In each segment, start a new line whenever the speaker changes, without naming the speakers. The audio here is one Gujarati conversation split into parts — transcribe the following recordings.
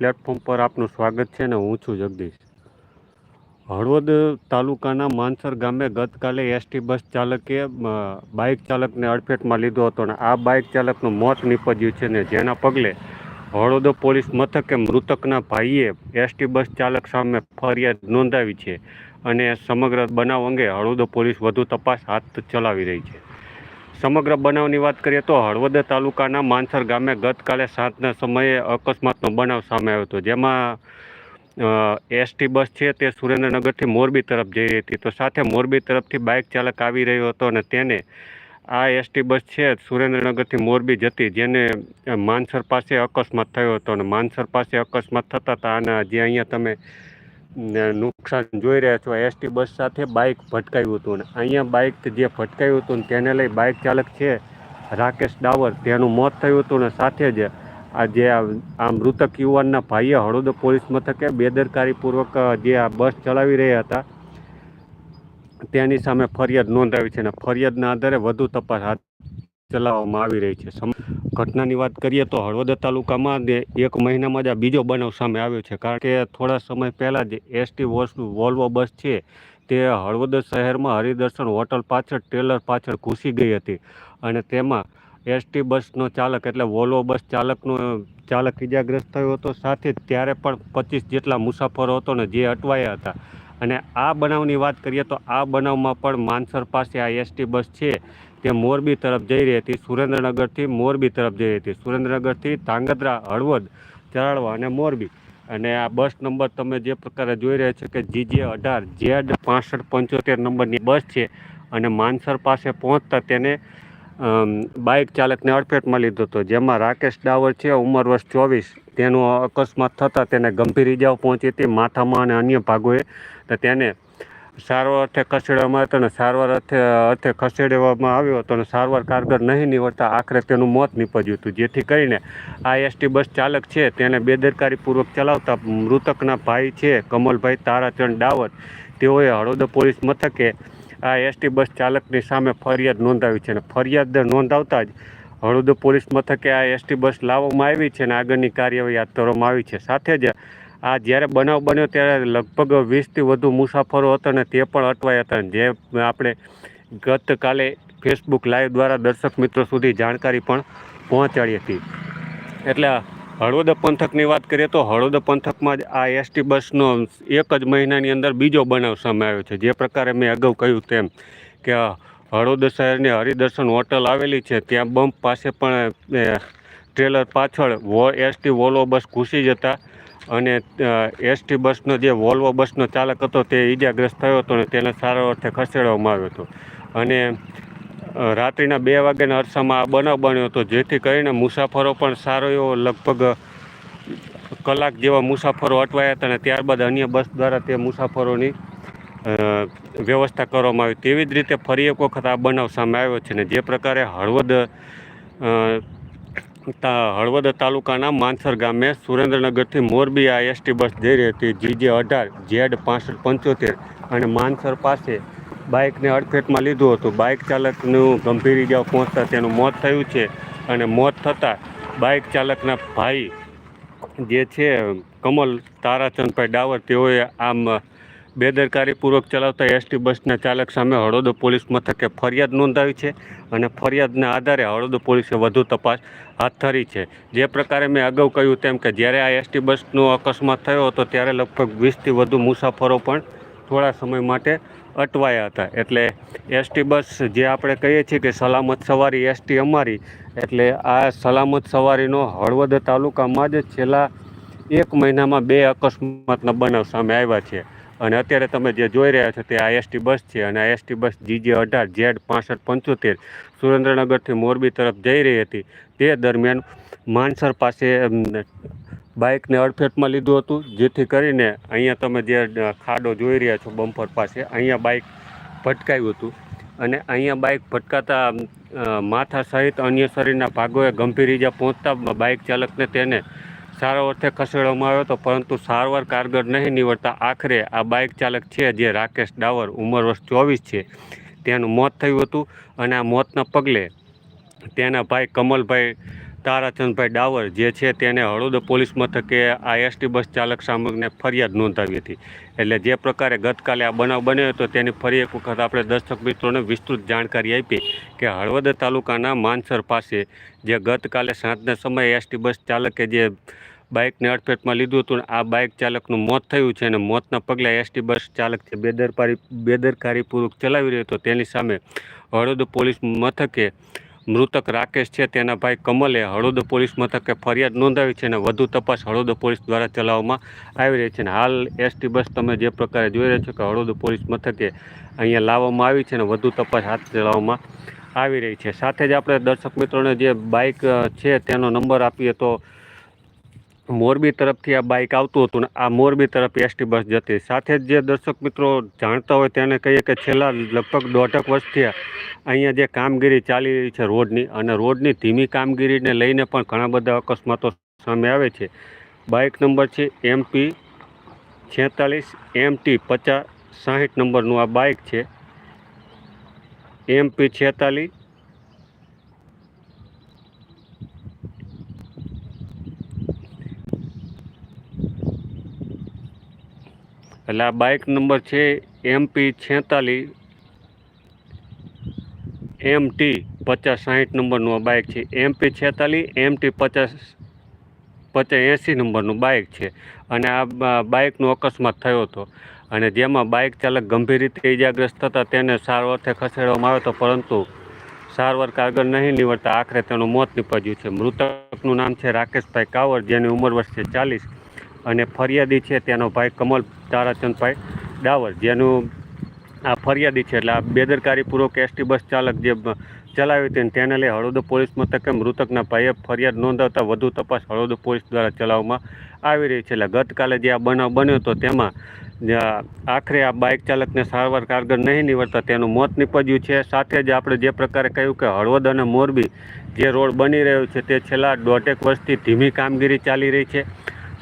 પ્લેટફોર્મ પર આપનું સ્વાગત છે ને હું છું જગદીશ. હળવદ તાલુકાના માનસર ગામે ગતકાલે એસટી બસ ચાલકે બાઇક ચાલકને અડફેટમાં લીધો હતો અને આ બાઇક ચાલકનું મોત નીપજ્યું છે ને જેના પગલે હળવદ પોલીસ મથકે મૃતકના ભાઈએ એસટી બસ ચાલક સામે ફરિયાદ નોંધાવી છે અને સમગ્ર બનાવ અંગે હળવદ પોલીસ વધુ તપાસ હાથ ચલાવી રહી છે. સમગ્ર બનાવની વાત કરીએ તો હળવદ તાલુકાના માનસર ગામે ગતકાલે સાંજના સમયે અકસ્માતનો બનાવ સામે આવ્યો હતો. જેમાં એસટી બસ છે તે સુરેન્દ્રનગરથી મોરબી તરફ જઈ રહી હતી. તો સાથે મોરબી તરફથી બાઇક ચાલક આવી રહ્યો હતો અને તેને આ એસટી બસ છે સુરેન્દ્રનગરથી મોરબી જતી જેને માનસર પાસે અકસ્માત થયો હતો. અને માનસર પાસે અકસ્માત થતા હતા અને જે અહીંયા તમે નુકસાન જોઈ રહ્યા છો. એસટી બસ સાથે બાઇક ભટકાયું હતું અને અહીંયા બાઇક જે ભટકાયું હતું ને તેને લઈ બાઇક ચાલક છે રાકેશ ડાવર. તેનું મોત થયું હતું ને સાથે જ આ જે આ મૃતક યુવાનના ભાઈએ હળોદ પોલીસ મથકે બેદરકારીપૂર્વક જે આ બસ ચલાવી રહ્યા હતા, તેની સામે ફરિયાદ નોંધાવી છે અને ફરિયાદના આધારે વધુ તપાસ હાથ ચલાવવામાં આવી રહી છે. ઘટનાની વાત કરીએ તો હળવદ તાલુકામાં એક મહિનામાં જ આ બીજો બનાવ સામે આવ્યો છે. કારણ કે થોડા સમય પહેલાં જ એસટી વોલ્વો બસ છે તે હળવદ શહેરમાં હરિદર્શન હોટલ પાછળ ટ્રેલર પાછળ ઘૂસી ગઈ હતી અને તેમાં એસટી બસનો ચાલક એટલે વોલ્વો બસ ચાલકનો ચાલક ઇજાગ્રસ્ત થયો હતો. સાથે ત્યારે પણ પચીસ જેટલા મુસાફરો હતો ને જે અટવાયા હતા. અને આ બનાવની વાત કરીએ તો આ બનાવમાં પણ માનસર પાસે આ એસટી બસ છે. તે મોરબી તરફ જઈ રહી હતી, સુરેન્દ્રનગરથી મોરબી તરફ જઈ રહી હતી. સુરેન્દ્રનગરથી ધાંગધ્રા, હળવદ ચરાડવા અને મોરબી. અને આ બસ નંબર તમે જે પ્રકારે જોઈ રહ્યા છો કે જીજે અઢાર, જેડ પાસઠ પંચોતેર નંબરની બસ છે અને માનસર પાસે પહોંચતા તેને બાઇક ચાલકને અડફેટમાં લીધો હતો. જેમાં રાકેશ ડાવર છે, ઉંમર વર્ષ ચોવીસ. તેનો અકસ્માત થતાં તેને ગંભીર ઇજાઓ પહોંચી હતી. માથામાં અને અન્ય ભાગોએ તો તેને સારવાર અર્થે ખસેડવામાં હતો અને સારવાર અર્થે અર્થે ખસેડવામાં આવ્યો હતો અને સારવાર કારગર નહીં નીવડતા આખરે તેનું મોત નીપજ્યું હતું. જેથી કરીને આ એસટી બસ ચાલક છે તેને બેદરકારીપૂર્વક ચલાવતા મૃતકના ભાઈ છે કમલભાઈ તારાચંદ ડાવર તેઓએ હળવદ પોલીસ મથકે આ એસટી બસ ચાલકની સામે ફરિયાદ નોંધાવી છે અને ફરિયાદ નોંધાવતા જ હળવદ પોલીસ મથકે આ એસટી બસ લાવવામાં આવી છે અને આગળની કાર્યવાહી હાથ ધરવામાં આવી છે. સાથે જ આ જ્યારે બનાવ બન્યો ત્યારે લગભગ વીસથી વધુ મુસાફરો હતા અને તે પણ અટવાયા હતા. જે આપણે ગતકાલે ફેસબુક લાઈવ દ્વારા દર્શક મિત્રો સુધી જાણકારી પણ પહોંચાડી હતી. એટલે હળવદ પંથકની વાત કરીએ તો હળવદ પંથકમાં જ આ એસટી બસનો એક જ મહિનાની અંદર બીજો બનાવ સામે આવ્યો છે. જે પ્રકારે મેં અગાઉ કહ્યું તેમ કે હળવદ શહેરની હરિદર્શન હોટલ આવેલી છે. ત્યાં બમ્પ પાસે પણ ટ્રેલર પાછળ વો એસટી વોલો બસ ઘૂસી જતા અને એસટી બસનો જે વોલ્વો બસનો ચાલક હતો તે ઈજાગ્રસ્ત થયો હતો અને તેને સારા અર્થે ખસેડવામાં આવ્યો હતો. અને રાત્રિના બે વાગ્યાના અરસામાં આ બનાવ બન્યો હતો, જેથી કરીને મુસાફરો પણ સારો એવો લગભગ કલાક જેવા મુસાફરો અટવાયા હતા અને ત્યારબાદ અન્ય બસ દ્વારા તે મુસાફરોની વ્યવસ્થા કરવામાં આવી. તેવી જ રીતે ફરી એક વખત આ બનાવ સામે આવ્યો છે ને જે પ્રકારે હળવદ હળવદ તાલુકાના માનસર ગામે સુરેન્દ્રનગરથી મોરબી આ એસટી બસ જઈ રહી હતી, જીજે અઢાર, જેડ પાસઠ, પંચોતેર અને માનસર પાસે બાઇકને અડફેટમાં લીધું હતું. બાઇક ચાલકનું ગંભીર ઇજાઓ પહોંચતા તેનું મોત થયું છે અને મોત થતાં બાઇક ચાલકના ભાઈ જે છે, કમલ તારાચંદભાઈ ડાવર, તેઓએ આમ બેદરકારીપૂર્વક ચલાવતા એસટી બસના ચાલક સામે હળવદ પોલીસ મથકે ફરિયાદ નોંધાવી છે અને ફરિયાદના આધારે હળવદ પોલીસે વધુ તપાસ હાથ ધરી છે. જે પ્રકારે મેં અગાઉ કહ્યું તેમ કે જ્યારે આ એસટી બસનો અકસ્માત થયો હતો ત્યારે લગભગ વીસથી વધુ મુસાફરો પણ થોડા સમય માટે અટવાયા હતા. એટલે એસટી બસ જે આપણે કહીએ છીએ કે સલામત સવારી એસટી અમારી, એટલે આ સલામત સવારીનો હળવદ તાલુકામાં જ છેલ્લા એક મહિનામાં બે અકસ્માતના બનાવ સામે આવ્યા છે. અને અત્યારે તમે જે જોઈ રહ્યા છો તે આ એસટી બસ છે અને આ એસટી બસ જીજે અઢાર, જેડ પાસઠ, પંચોતેર સુરેન્દ્રનગરથી મોરબી તરફ જઈ રહી હતી. તે દરમિયાન માનસર પાસે બાઇકને અડફેટમાં લીધું હતું, જેથી કરીને અહીંયા તમે જે ખાડો જોઈ રહ્યા છો બમ્પર પાસે, અહીંયા બાઇક ભટકાયું હતું. અને અહીંયા બાઇક ભટકાતા માથા સહિત અન્ય શરીરના ભાગોએ ગંભીર ઈજા પહોંચતા બાઇક ચાલકને તેને સારા અર્થે ખસેડવામાં આવ્યો હતો, પરંતુ સારવાર કારગર નહીં નીવડતા આખરે આ બાઇક ચાલક છે, જે રાકેશ ડાવર ઉંમર વર્ષ ચોવીસ છે, તેનું મોત થયું હતું અને આ મોતના પગલે તેના ભાઈ કમલભાઈ તારાચંદભાઈ ડાવર, જે છે તેને હળોદ પોલીસ મથકે આ એસટી બસ ચાલક સામગ્રીને ફરિયાદ નોંધાવી હતી. એટલે જે પ્રકારે ગતકાલે આ બનાવ બન્યો હતો, તેની ફરી એક વખત આપણે દર્શક મિત્રોને વિસ્તૃત જાણકારી આપી કે હળવદ તાલુકાના માનસર પાસે જે ગતકાલે સાંજના સમયે એસટી બસ ચાલકે જે બાઇકને અડફેટમાં લીધું હતું આ બાઇક ચાલકનું મોત થયું છે અને મોતના પગલે એસટી બસ ચાલક છે બેદરકારી બેદરકારીપૂર્વક ચલાવી રહ્યો હતો. તેની સામે હળદ પોલીસ મથકે મૃતક રાકેશ છે. તેના ભાઈ કમલે હળદ પોલીસ મથકે ફરિયાદ નોંધાવી છે અને વધુ તપાસ હળદ પોલીસ દ્વારા ચલાવવામાં આવી રહી છે. અને હાલ એસટી બસ તમે જે પ્રકારે જોઈ રહ્યા છો કે હળદ પોલીસ મથકે અહીંયા લાવવામાં આવી છે અને વધુ તપાસ હાથ ચલાવવામાં આવી રહી છે. સાથે જ આપણે દર્શક મિત્રોને જે બાઇક છે તેનો નંબર આપીએ તો મોરબી તરફથી આ બાઇક આવતું હતું ને આ મોરબી તરફ એસટી બસ જતી. સાથે જ જે દર્શક મિત્રો જાણતા હોય તેને કહીએ કે છેલ્લા લગભગ દોઢક વર્ષથી અહીંયા જે કામગીરી ચાલી રહી છે રોડની અને રોડની ધીમી કામગીરીને લઈને પણ ઘણા બધા અકસ્માતો સામે આવે છે. બાઇક નંબર છે એમપી છેતાલીસ એમટી પચાસ, સાહીઠ નંબરનું આ બાઇક છે. એમપી છેતાલીસ એટલે આ બાઇક નંબર છે એમપી છેતાલીસ. એમટી પચાસ સાહીઠ નંબરનું આ બાઇક છે. એમપી છેતાલીસ, એમ ટી પચાસ પચાસ એંસી નંબરનું બાઇક છે. અને આ બાઇકનો અકસ્માત થયો હતો. અને જેમાં બાઇક ચાલક ગંભીર રીતે ઇજાગ્રસ્ત થતાં તેને સારવારથી ખસેડવામાં આવ્યો હતો. પરંતુ સારવાર કારગર નહીં નીવડતા આખરે તેનું મોત નીપજ્યું છે. મૃતકનું નામ છે રાકેશભાઈ કાવર, જેની ઉંમર વર્ષ છે ચાલીસ. અને ફરિયાદી છે તેનો ભાઈ કમલ તારાચંદભાઈ ડાવર, જેનું આ ફરિયાદી છે. એટલે આ બેદરકારીપૂર્વક એસટી બસ ચાલક જે ચલાવી હતી તેને લઈ હળવદ પોલીસ મથકે મૃતકના ભાઈએ ફરિયાદ નોંધાવતા વધુ તપાસ હળવદ પોલીસ દ્વારા ચલાવવામાં આવી રહી છે. એટલે ગતકાલે જે આ બનાવ બન્યો હતો તેમાં આખરે આ બાઇક ચાલકને સારવાર કારગર નહીં નીવડતા તેનું મોત નીપજ્યું છે. સાથે જ આપણે જે પ્રકારે કહ્યું કે હળવદ અને મોરબી જે રોડ બની રહ્યો છે તે છેલ્લા દોઢેક વર્ષથી ધીમી કામગીરી ચાલી રહી છે.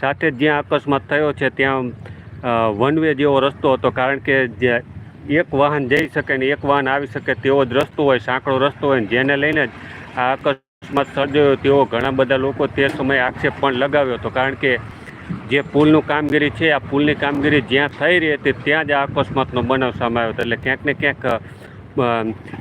સાથે જ્યાં અકસ્માત થયો છે, ત્યાં વન વે જેવો રસ્તો હતો, કારણ કે જે એક વાહન જઈ શકે ને એક વાહન આવી શકે તેવો જ રસ્તો હોય, સાંકડો રસ્તો હોય જેને લઈને જ આ અકસ્માત સર્જાયો તેવો ઘણા બધા લોકો તે સમયે આક્ષેપ પણ લગાવ્યો હતો, કારણ કે જે પુલનું કામગીરી છે, આ પુલની કામગીરી જ્યાં થઈ રહી હતી, ત્યાં જ આ અકસ્માતનો બનાવ સામે આવ્યો હતો. એટલે ક્યાંક ને ક્યાંક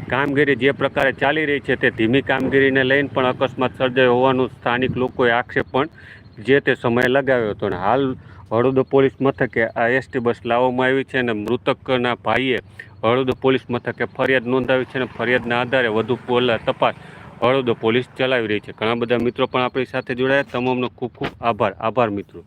કામગીરી જે પ્રકારે ચાલી રહી છે તે ધીમી કામગીરીને લઈને પણ અકસ્માત સર્જાયો હોવાનું સ્થાનિક લોકોએ આક્ષેપ પણ જે તે સમયે લગાવ્યો હતો અને હાલ હળદ પોલીસ મથકે આ એસટી બસ લાવવામાં આવી છે અને મૃતકના ભાઈએ હળવદ પોલીસ મથકે ફરિયાદ નોંધાવી છે અને ફરિયાદના આધારે વધુ પોલા તપાસ હળવદ પોલીસ ચલાવી રહી છે. ઘણા બધા મિત્રો પણ આપણી સાથે જોડાયા. તમામનો ખૂબ ખૂબ આભાર. આભાર, મિત્રો.